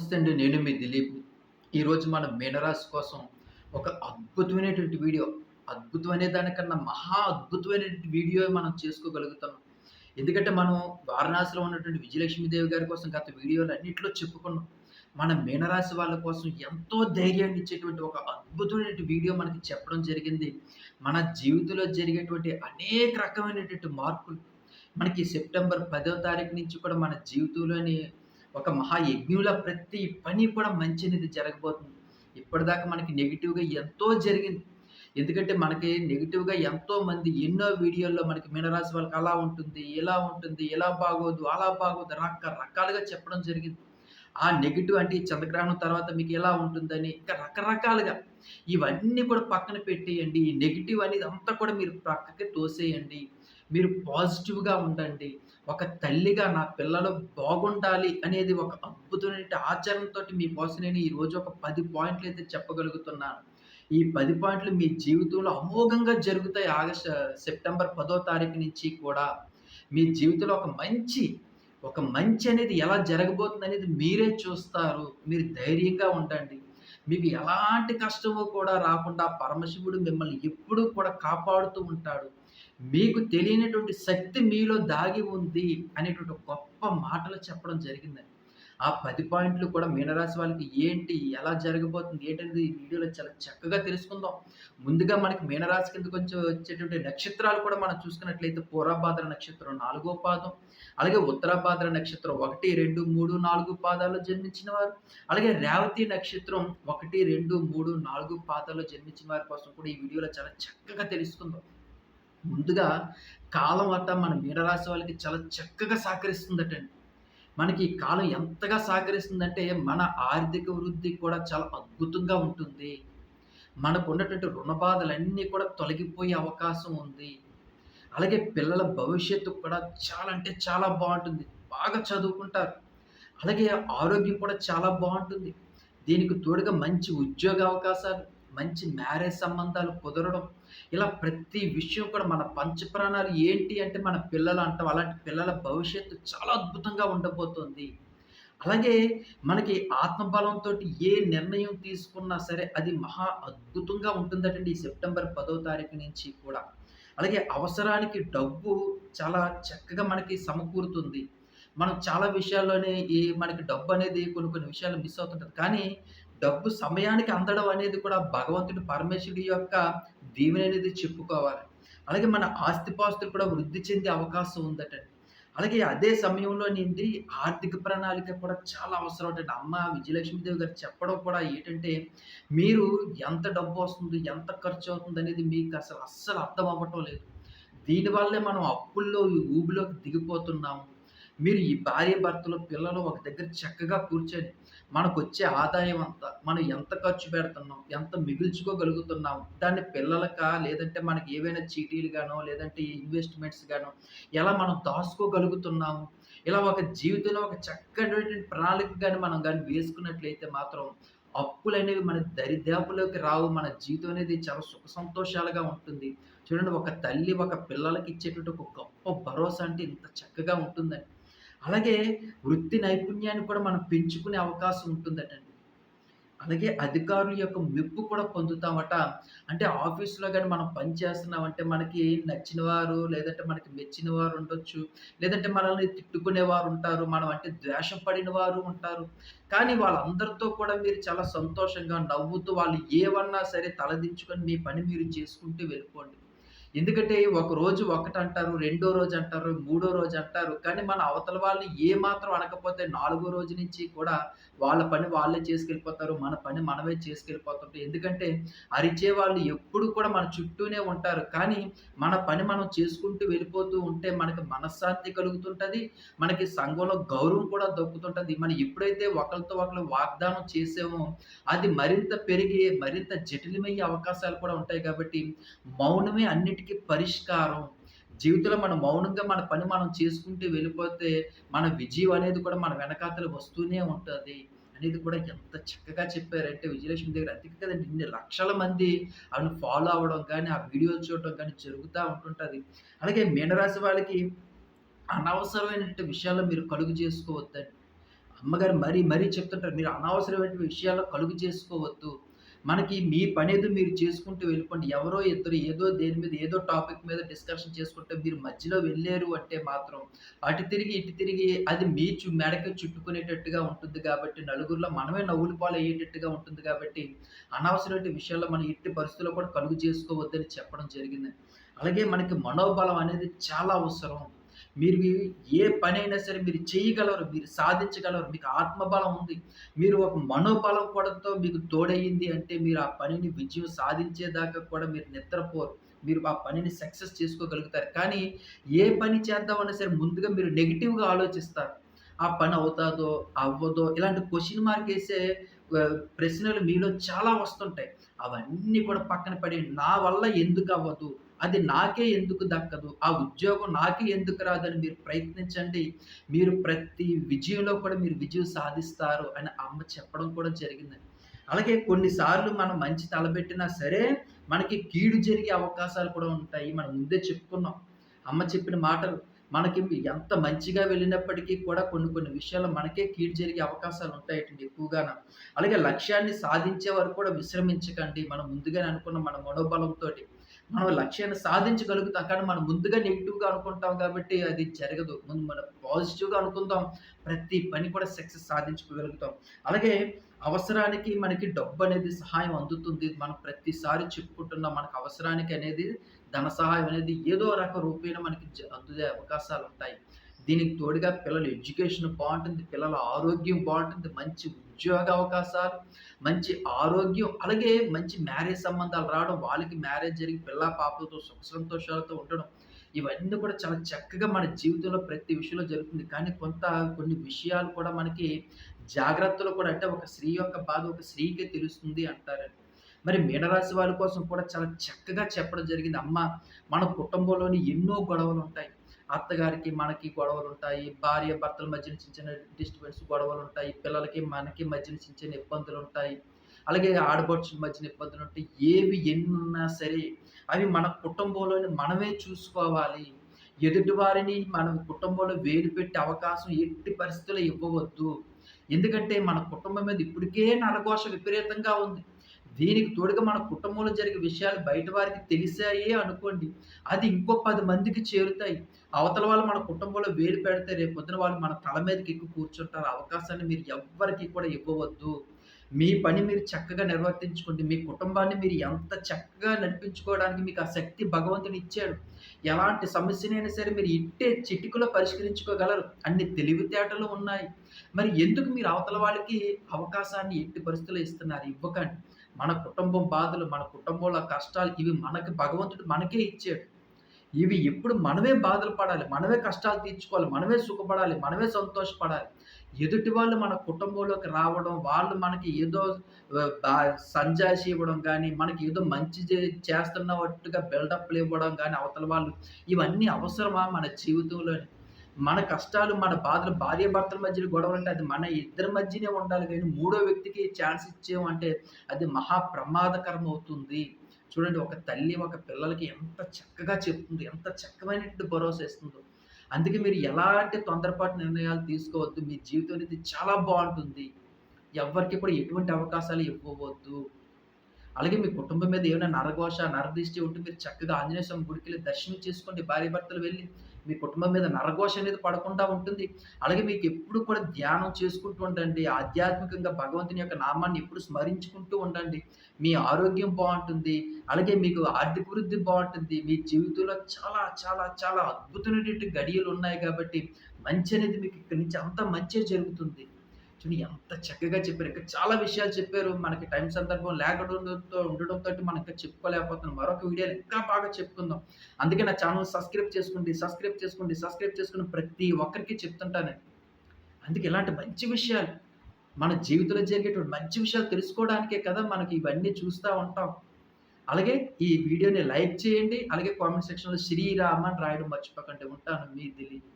నమస్తే అండి నేను మీ దిలీప్. ఈరోజు మన మీనరాశి కోసం ఒక అద్భుతమైనటువంటి వీడియో. అద్భుతమనే దానికన్నా మహా అద్భుతమైనటువంటి వీడియో మనం చేసుకోగలుగుతాం. ఎందుకంటే మనం వారణాసిలో ఉన్నటువంటి విజయలక్ష్మీదేవి గారి కోసం గత వీడియోలు అన్నింటిలో చెప్పుకున్నాం. మన మీనరాశి వాళ్ళ కోసం ఎంతో ధైర్యాన్ని ఇచ్చేటువంటి ఒక అద్భుతమైనటువంటి వీడియో మనకి చెప్పడం జరిగింది. మన జీవితంలో జరిగేటువంటి అనేక రకమైనటువంటి మార్పులు. మనకి సెప్టెంబర్ పదో తారీఖు నుంచి కూడా మన జీవితంలోని ఒక మహాయజ్ఞంలా ప్రతి పని కూడా మంచి అనేది జరగబోతుంది. ఇప్పటిదాకా మనకి నెగిటివ్గా ఎంతో జరిగింది. ఎందుకంటే మనకి నెగిటివ్గా ఎంతో మంది ఎన్నో వీడియోల్లో మనకి మీనరాశి వాళ్ళకి అలా ఉంటుంది ఇలా ఉంటుంది ఇలా బాగోదు అలా బాగోదు రకరకాలుగా చెప్పడం జరిగింది. ఆ నెగిటివ్ అంటే ఈ చంద్రగ్రహణం తర్వాత మీకు ఎలా ఉంటుందని ఇంకా రకరకాలుగా ఇవన్నీ కూడా పక్కన పెట్టేయండి. ఈ నెగిటివ్ అనేది అంతా కూడా మీరు పక్కకి తోసేయండి. మీరు పాజిటివ్గా ఉండండి. ఒక తల్లిగా నా పిల్లలు బాగుండాలి అనేది ఒక అద్భుతమైన ఆచరణతో మీకోసం నేను ఈరోజు ఒక పది పాయింట్లు అయితే చెప్పగలుగుతున్నాను. ఈ పది పాయింట్లు మీ జీవితంలో అమోఘంగా జరుగుతాయి ఆగస్ట్ సెప్టెంబర్ పదో తారీఖు నుంచి కూడా. మీ జీవితంలో ఒక మంచి ఒక మంచి అనేది ఎలా జరగబోతుంది అనేది మీరే చూస్తారు. మీరు ధైర్యంగా ఉండండి. మీకు ఎలాంటి కష్టము కూడా రాకుండా పరమశివుడు మిమ్మల్ని ఎప్పుడూ కూడా కాపాడుతూ ఉంటాడు. మీకు తెలియనటువంటి శక్తి మీలో దాగి ఉంది అనేటువంటి గొప్ప మాటలు చెప్పడం జరిగిందండి ఆ పది పాయింట్లు కూడా మీనరాశి వాళ్ళకి ఏంటి ఎలా జరగబోతుంది ఏంటనేది ఈ వీడియోలో చాలా చక్కగా తెలుసుకుందాం. ముందుగా మనకి మీనరాశి కింద కొంచెం వచ్చేటువంటి నక్షత్రాలు కూడా మనం చూసుకున్నట్లయితే పూర్వభాద్ర నక్షత్రం నాలుగో పాదం అలాగే ఉత్తరాభాద్ర నక్షత్రం ఒకటి రెండు మూడు నాలుగు పాదాల్లో జన్మించిన వారు అలాగే రేవతి నక్షత్రం ఒకటి రెండు మూడు నాలుగు పాదాల్లో జన్మించిన వారి కోసం కూడా ఈ వీడియోలో చాలా చక్కగా తెలుసుకుందాం. ముందుగా కాలం అట్ట మన మీనరాశి వాళ్ళకి చాలా చక్కగా సహకరిస్తుందటండి. మనకి ఈ కాలం ఎంతగా సహకరిస్తుందంటే మన ఆర్థిక వృద్ధి కూడా చాలా అద్భుతంగా ఉంటుంది. మనకు ఉన్నటువంటి రుణ బాధలన్నీ కూడా తొలగిపోయే అవకాశం ఉంది. అలాగే పిల్లల భవిష్యత్తు కూడా చాలా అంటే చాలా బాగుంటుంది. బాగా చదువుకుంటారు. అలాగే ఆరోగ్యం కూడా చాలా బాగుంటుంది. దీనికి తోడుగా మంచి ఉద్యోగ అవకాశాలు మంచి మ్యారేజ్ సంబంధాలు కుదరడం ఇలా ప్రతి విషయం కూడా మన పంచప్రాణాలు ఏంటి అంటే మన పిల్లలు అంటాం. అలాంటి పిల్లల భవిష్యత్తు చాలా అద్భుతంగా ఉండబోతుంది. అలాగే మనకి ఆత్మబలంతో ఏ నిర్ణయం తీసుకున్నా సరే అది మహా అద్భుతంగా ఉంటుందటండి ఈ సెప్టెంబర్ పదో తారీఖు నుంచి కూడా. అలాగే అవసరానికి డబ్బు చాలా చక్కగా మనకి సమకూరుతుంది. మనం చాలా విషయాల్లోనే ఈ మనకి డబ్బు అనేది కొన్ని కొన్ని విషయాలు మిస్ అవుతుంటుంది. కానీ డబ్బు సమయానికి అందడం అనేది కూడా భగవంతుడి పరమేశ్వరుడి యొక్క దీవెన అనేది చెప్పుకోవాలి. అలాగే మన ఆస్తిపాస్తులు కూడా వృద్ధి చెందే అవకాశం ఉందటండి అలాగే అదే సమయంలో నుండి ఆర్థిక ప్రణాళిక కూడా చాలా అవసరం అంటే. అమ్మ విజయలక్ష్మీదేవి గారు చెప్పడం కూడా ఏంటంటే మీరు ఎంత డబ్బు వస్తుంది ఎంత ఖర్చు అవుతుంది అనేది మీకు అసలు అస్సలు అర్థం అవ్వటం లేదు. దీనివల్లే మనం అప్పుల్లో ఊబిలోకి దిగిపోతున్నాము. మీరు ఈ భార్య భర్తలు పిల్లలు ఒక దగ్గర చక్కగా కూర్చొని మనకు వచ్చే ఆదాయం అంతా మనం ఎంత ఖర్చు పెడుతున్నాం ఎంత మిగుల్చుకోగలుగుతున్నాం దాన్ని పిల్లలకా లేదంటే మనకి ఏవైనా చీటీలు గానో లేదంటే ఇన్వెస్ట్మెంట్స్ గానో ఎలా మనం దాచుకోగలుగుతున్నాము? ఇలా ఒక జీవితంలో ఒక చక్కటి ప్రణాళిక కానీ మనం కానీ వేసుకున్నట్లయితే మాత్రం అప్పులు అనేవి మన దరిదాపులోకి రావు మన జీవితం అనేది చాలా సుఖ సంతోషాలుగా ఉంటుంది. చూడండి ఒక తల్లి ఒక పిల్లలకి ఇచ్చేటువంటి ఒక గొప్ప భరోసా అంటే ఇంత చక్కగా ఉంటుందండి. అలాగే వృత్తి నైపుణ్యాన్ని కూడా మనం పెంచుకునే అవకాశం ఉంటుందటండి. అలాగే అధికారుల యొక్క మెప్పు కూడా పొందుతామట. అంటే ఆఫీస్లో కానీ మనం పని చేస్తున్నామంటే మనకి నచ్చిన వారు లేదంటే మనకి మెచ్చిన వారు ఉండొచ్చు. లేదంటే మనల్ని తిట్టుకునే వారు ఉంటారు. మనం అంటే ద్వేషం పడిన వారు ఉంటారు. కానీ వాళ్ళందరితో కూడా మీరు చాలా సంతోషంగా నవ్వుతూ వాళ్ళు ఏమన్నా సరే తలదించుకొని మీ పని మీరు చేసుకుంటూ వెళ్ళిపోండి. ఎందుకంటే ఒక రోజు ఒకటి అంటారు రెండో రోజు అంటారు మూడో రోజు అంటారు. కానీ మన అవతల వాళ్ళని ఏ మాత్రం అనకపోతే నాలుగో రోజు నుంచి కూడా వాళ్ళ పని వాళ్ళే చేసుకెళ్ళిపోతారు మన పని మనమే చేసుకెళ్ళిపోతుంటాం. ఎందుకంటే అరిచే వాళ్ళు ఎప్పుడు కూడా మన చుట్టూనే ఉంటారు. కానీ మన పని మనం చేసుకుంటూ వెళ్ళిపోతూ ఉంటే మనకి మనశ్శాంతి కలుగుతుంటుంది మనకి సంఘంలో గౌరవం కూడా దొక్కుతుంటుంది. మనం ఎప్పుడైతే ఒకరితో ఒకరు వాగ్దానం చేసామో అది మరింత పెరిగి మరింత జటిలమయ్యే అవకాశాలు కూడా ఉంటాయి కాబట్టి మౌనమే అన్నిటి అన్నిటికీ పరిష్కారం. జీవితంలో మనం మౌనంగా మన పని మనం చేసుకుంటూ వెళ్ళిపోతే మన విజయం అనేది కూడా మన వెనకాతలు వస్తూనే ఉంటుంది అనేది కూడా ఎంత చక్కగా చెప్పారంటే విజయలక్ష్మి దగ్గర అందుకే కదండి ఇన్ని లక్షల మంది ఆమెను ఫాలో అవ్వడం కానీ ఆ వీడియోలు చూడడం కానీ జరుగుతూ ఉంటుంటుంది. అలాగే మీనరాశి వాళ్ళకి అనవసరమైన విషయాల్లో మీరు కలుగు చేసుకోవద్దండి. అమ్మగారు మరీ మరీ చెప్తుంటారు మీరు అనవసరమైన విషయాల్లో కలుగు చేసుకోవద్దు. మనకి మీ పని ఏదో మీరు చేసుకుంటూ వెళ్ళిపోండి. ఎవరో ఇద్దరు ఏదో దేని మీద ఏదో టాపిక్ మీద డిస్కషన్ చేసుకుంటే మీరు మధ్యలో వెళ్ళారు అంటే మాత్రం అటు తిరిగి ఇటు తిరిగి అది మీ చు మెడకి చుట్టుకునేటట్టుగా ఉంటుంది కాబట్టి నలుగురిలో మనమే నవ్వులు పాలు అయ్యేటట్టుగా ఉంటుంది కాబట్టి అనవసరమైన విషయాల్లో మనం ఎట్టి పరిస్థితుల్లో కూడా కలుగు చేసుకోవద్దని చెప్పడం జరిగింది. అలాగే మనకి మనోబలం అనేది చాలా అవసరం. మీరు ఏ పనైనా సరే మీరు చేయగలరు మీరు సాధించగలరు మీకు ఆత్మబలం ఉంది. మీరు ఒక మనోబలం కూడాతో మీకు తోడయ్యింది అంటే మీరు ఆ పనిని విజయం సాధించేదాకా కూడా మీరు నిద్రపోరు. మీరు ఆ పనిని సక్సెస్ చేసుకోగలుగుతారు. కానీ ఏ పని చేద్దామన్నా సరే ముందుగా మీరు నెగిటివ్గా ఆలోచిస్తారు. ఆ పని అవుతాదో అవ్వదో ఇలాంటి క్వశ్చన్ మార్క్ వేసే ప్రశ్నలు మీలో చాలా వస్తుంటాయి. అవన్నీ కూడా పక్కన పడి నా వల్ల ఎందుకు అవ్వదు? అది నాకే ఎందుకు దక్కదు? ఆ ఉద్యోగం నాకే ఎందుకు రాదని మీరు ప్రయత్నించండి. మీరు ప్రతి విజయంలో కూడా మీరు విజయం సాధిస్తారు అని అమ్మ చెప్పడం కూడా జరిగిందండి అలాగే కొన్నిసార్లు మనం మంచి తలబెట్టినా సరే మనకి కీడు జరిగే అవకాశాలు కూడా ఉంటాయి. మనం ముందే చెప్పుకున్నాం. అమ్మ చెప్పిన మాటలు మనకి ఎంత మంచిగా వెళ్ళినప్పటికీ కూడా కొన్ని కొన్ని విషయాలు మనకే కీడు జరిగే అవకాశాలు ఉంటాయండి ఎక్కువగా అలాగే లక్ష్యాన్ని సాధించే వరకు కూడా విశ్రమించకండి. మనం ముందుగానే అనుకున్న మన మనోబలంతో మనం లక్ష్యాన్ని సాధించగలుగుతాం. కానీ మనం ముందుగా నెగిటివ్గా అనుకుంటాం కాబట్టి అది జరగదు. ముందు మనం పాజిటివ్గా అనుకుందాం. ప్రతి పని కూడా సక్సెస్ సాధించుకోగలుగుతాం. అలాగే అవసరానికి మనకి డబ్బు అనేది సహాయం అందుతుంది. మనం ప్రతిసారి చెప్పుకుంటున్నాం మనకు అవసరానికి అనేది ధన సహాయం అనేది ఏదో రక రూపేణ మనకి అందే అవకాశాలు ఉంటాయి దీనికి తోడుగా పిల్లల ఎడ్యుకేషన్ బాగుంటుంది పిల్లల ఆరోగ్యం బాగుంటుంది మంచి ఉద్యోగ అవకాశాలు మంచి ఆరోగ్యం అలాగే మంచి మ్యారేజ్ సంబంధాలు రావడం వాళ్ళకి మ్యారేజ్ జరిగి పిల్ల పాపలతో సుఖ సంతోషాలతో ఉండడం ఇవన్నీ కూడా చాలా చక్కగా మన జీవితంలో ప్రతి విషయంలో జరుగుతుంది. కానీ కొంత కొన్ని విషయాలు కూడా మనకి జాగ్రత్తలు కూడా అంటే ఒక స్త్రీ యొక్క బాధ ఒక స్త్రీకే తెలుస్తుంది అంటారండి. మరి మీనరాశి వాళ్ళ కోసం కూడా చాలా చక్కగా చెప్పడం జరిగింది. అమ్మ మన కుటుంబంలోని ఎన్నో గొడవలు ఉంటాయి. అత్తగారికి మనకి గొడవలు ఉంటాయి భార్య భర్తల మధ్యన చిన్న చిన్న డిస్టర్బెన్స్ గొడవలు ఉంటాయి పిల్లలకి మనకి మధ్యన చిన్న చిన్న ఇబ్బందులు ఉంటాయి అలాగే ఆడపడుచుల మధ్యన ఇబ్బందులు ఉంటాయి ఏవి ఎన్ని ఉన్నా సరే అవి మన కుటుంబంలోని మనమే చూసుకోవాలి. ఎదుటి వారిని మన కుటుంబంలో వేలు పెట్టే అవకాశం ఎట్టి పరిస్థితుల్లో ఇవ్వవద్దు. ఎందుకంటే మన కుటుంబం మీద ఇప్పటికే నరఘోష విపరీతంగా ఉంది. దీనికి తోడుగా మన కుటుంబంలో జరిగే విషయాలు బయట వారికి తెలిసాయి అనుకోండి. అది ఇంకో పది మందికి చేరుతాయి. అవతల వాళ్ళు మన కుటుంబంలో వేలు పెడితే రేపు పొద్దున వాళ్ళు మన తల మీదకి ఎక్కువ కూర్చుంటారు. అవకాశాన్ని మీరు ఎవ్వరికి కూడా ఇవ్వవద్దు. మీ పని మీరు చక్కగా నిర్వర్తించుకోండి. మీ కుటుంబాన్ని మీరు ఎంత చక్కగా నడిపించుకోవడానికి మీకు ఆ శక్తి భగవంతుని ఇచ్చాడు. ఎలాంటి సమస్యనైనా సరే మీరు ఇట్టే చిటికలో పరిష్కరించుకోగలరు. అన్ని తెలివితేటలు ఉన్నాయి. మరి ఎందుకు మీరు అవతల వాళ్ళకి అవకాశాన్ని ఎట్టి పరిస్థితులు ఇస్తున్నారు? ఇవ్వకండి. మన కుటుంబం బాధలు మన కుటుంబంలో కష్టాలు ఇవి మనకి భగవంతుడు మనకే ఇచ్చాడు. ఇవి ఎప్పుడు మనమే బాధలు పడాలి మనమే కష్టాలు తీర్చుకోవాలి మనమే సుఖపడాలి మనమే సంతోషపడాలి. ఎదుటి వాళ్ళు మన కుటుంబంలోకి రావడం వాళ్ళు మనకి ఏదో సంజాసి ఇవ్వడం కానీ మనకి ఏదో మంచి చేస్తున్నట్టుగా బిల్డప్లు ఇవ్వడం కానీ అవతల వాళ్ళు ఇవన్నీ అవసరమా మన జీవితంలో మన కష్టాలు మన బాధలు భార్య భర్తల మధ్యలో గొడవలు అంటే అది మన ఇద్దరి మధ్యనే ఉండాలి. కానీ మూడో వ్యక్తికి ఛాన్స్ ఇచ్చామంటే అది మహా ప్రమాదకరం అవుతుంది చూడండి ఒక తల్లి ఒక పిల్లలకి ఎంత చక్కగా చెప్తుంది ఎంత చక్కమైనటువంటి భరోసా ఇస్తుందో. అందుకే మీరు ఎలాంటి తొందరపాటు నిర్ణయాలు తీసుకోవద్దు. మీ జీవితం అనేది చాలా బాగుంటుంది. ఎవరికి కూడా ఎటువంటి అవకాశాలు ఇవ్వవద్దు. అలాగే మీ కుటుంబం మీద ఏమైనా నరఘోష నరదృష్టి ఉంటే మీరు చక్కగా ఆంజనేయ స్వామి గుడికి వెళ్ళి దర్శనం చేసుకోండి భార్య భర్తలు వెళ్ళి మీ కుటుంబం మీద నరఘోష అనేది పడకుండా ఉంటుంది. అలాగే మీకు ఎప్పుడు కూడా ధ్యానం చేసుకుంటూ ఉండండి. ఆధ్యాత్మికంగా భగవంతుని యొక్క నామాన్ని ఎప్పుడు స్మరించుకుంటూ ఉండండి. మీ ఆరోగ్యం బాగుంటుంది. అలాగే మీకు ఆర్థిక వృద్ధి బాగుంటుంది. మీ జీవితంలో చాలా చాలా చాలా అద్భుతమైనటువంటి గడియలు ఉన్నాయి కాబట్టి మంచి అనేది మీకు ఇక్కడి నుంచి అంత మంచి జరుగుతుంది. చూడండి ఎంత చక్కగా చెప్పారు. ఇంకా చాలా విషయాలు చెప్పారు. మనకి టైం సందర్భం లేకపోవడంతో ఉండడంతో మనం ఇంకా చెప్పుకోలేకపోతున్నాం. మరొక వీడియోలు ఇంకా బాగా చెప్పుకుందాం. అందుకే నా ఛానల్ సబ్స్క్రైబ్ చేసుకోండి సబ్స్క్రైబ్ చేసుకోండి సబ్స్క్రైబ్ చేసుకుని ప్రతి ఒక్కరికి చెప్తుంటాను. అందుకే ఇలాంటి మంచి విషయాలు మన జీవితంలో జరిగేటువంటి మంచి విషయాలు తెలుసుకోవడానికే కదా మనకి ఇవన్నీ చూస్తూ ఉంటాం. అలాగే ఈ వీడియోని లైక్ చేయండి. అలాగే కామెంట్ సెక్షన్లో శ్రీరామ్ అని రాయడం మర్చిపోకండి. ఉంటాను. మీ దిలీప్.